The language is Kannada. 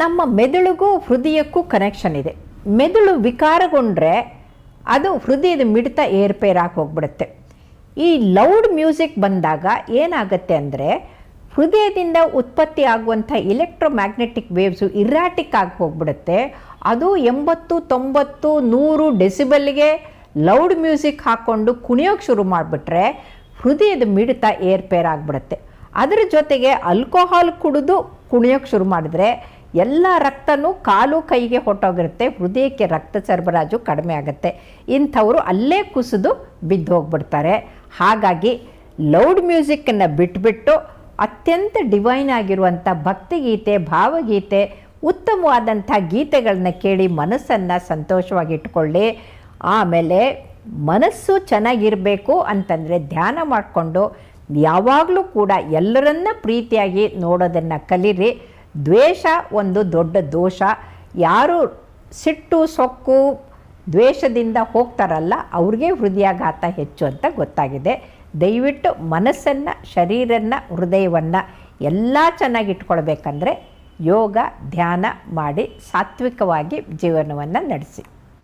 ನಮ್ಮ ಮೆದುಳಿಗೂ ಹೃದಯಕ್ಕೂ ಕನೆಕ್ಷನ್ ಇದೆ. ಮೆದುಳು ವಿಕಾರಗೊಂಡ್ರೆ ಅದು ಹೃದಯದ ಮಿಡಿತ ಏರ್ಪೇರಾಗಿ ಹೋಗ್ಬಿಡುತ್ತೆ. ಈ ಲೌಡ್ ಮ್ಯೂಸಿಕ್ ಬಂದಾಗ ಏನಾಗುತ್ತೆ ಅಂದರೆ ಹೃದಯದಿಂದ ಉತ್ಪತ್ತಿ ಆಗುವಂಥ ಇಲೆಕ್ಟ್ರೋಮ್ಯಾಗ್ನೆಟಿಕ್ ವೇವ್ಸು ಇರಾಟಿಕ್ ಆಗಿ ಹೋಗ್ಬಿಡುತ್ತೆ. ಅದು ಎಂಬತ್ತು, ತೊಂಬತ್ತು, ನೂರು ಡೆಸಿಬಲ್ಗೆ ಲೌಡ್ ಮ್ಯೂಸಿಕ್ ಹಾಕ್ಕೊಂಡು ಕುಣಿಯೋಕೆ ಶುರು ಮಾಡಿಬಿಟ್ರೆ ಹೃದಯದ ಮಿಡಿತ ಏರ್ಪೇರಾಗ್ಬಿಡುತ್ತೆ ಅದರ ಜೊತೆಗೆ ಆಲ್ಕೋಹಾಲ್ ಕುಡಿದು ಕುಣಿಯೋಕೆ ಶುರು ಮಾಡಿದ್ರೆ ಎಲ್ಲ ರಕ್ತನೂ ಕಾಲು ಕೈಗೆ ಹೊಟ್ಟೋಗಿರುತ್ತೆ ಹೃದಯಕ್ಕೆ ರಕ್ತ ಸರಬರಾಜು ಕಡಿಮೆ ಆಗುತ್ತೆ. ಇಂಥವರು ಅಲ್ಲೇ ಕುಸಿದು ಬಿದ್ದು ಹೋಗ್ಬಿಡ್ತಾರೆ. ಹಾಗಾಗಿ ಲೌಡ್ ಮ್ಯೂಸಿಕ್ಕನ್ನು ಬಿಟ್ಬಿಟ್ಟು ಅತ್ಯಂತ ಡಿವೈನ್ ಆಗಿರುವಂಥ ಭಕ್ತಿಗೀತೆ, ಭಾವಗೀತೆ, ಉತ್ತಮವಾದಂಥ ಗೀತೆಗಳನ್ನ ಕೇಳಿ ಮನಸ್ಸನ್ನು ಸಂತೋಷವಾಗಿಟ್ಕೊಳ್ಳಿ. ಆಮೇಲೆ ಮನಸ್ಸು ಚೆನ್ನಾಗಿರಬೇಕು ಅಂತಂದರೆ ಧ್ಯಾನ ಮಾಡಿಕೊಂಡು ಯಾವಾಗಲೂ ಕೂಡ ಎಲ್ಲರನ್ನ ಪ್ರೀತಿಯಾಗಿ ನೋಡೋದನ್ನು ಕಲೀರಿ. ದ್ವೇಷ ಒಂದು ದೊಡ್ಡ ದೋಷ. ಯಾರು ಸಿಟ್ಟು, ಸೊಕ್ಕು, ದ್ವೇಷದಿಂದ ಹೋಗ್ತಾರಲ್ಲ, ಅವ್ರಿಗೆ ಹೃದಯಾಘಾತ ಹೆಚ್ಚು ಅಂತ ಗೊತ್ತಾಗಿದೆ. ದಯವಿಟ್ಟು ಮನಸ್ಸನ್ನು ಶರೀರನ ಹೃದಯವನ್ನು ಎಲ್ಲ ಚೆನ್ನಾಗಿಟ್ಕೊಳ್ಬೇಕಂದ್ರೆ ಯೋಗ, ಧ್ಯಾನ ಮಾಡಿ ಸಾತ್ವಿಕವಾಗಿ ಜೀವನವನ್ನು ನಡೆಸಿ.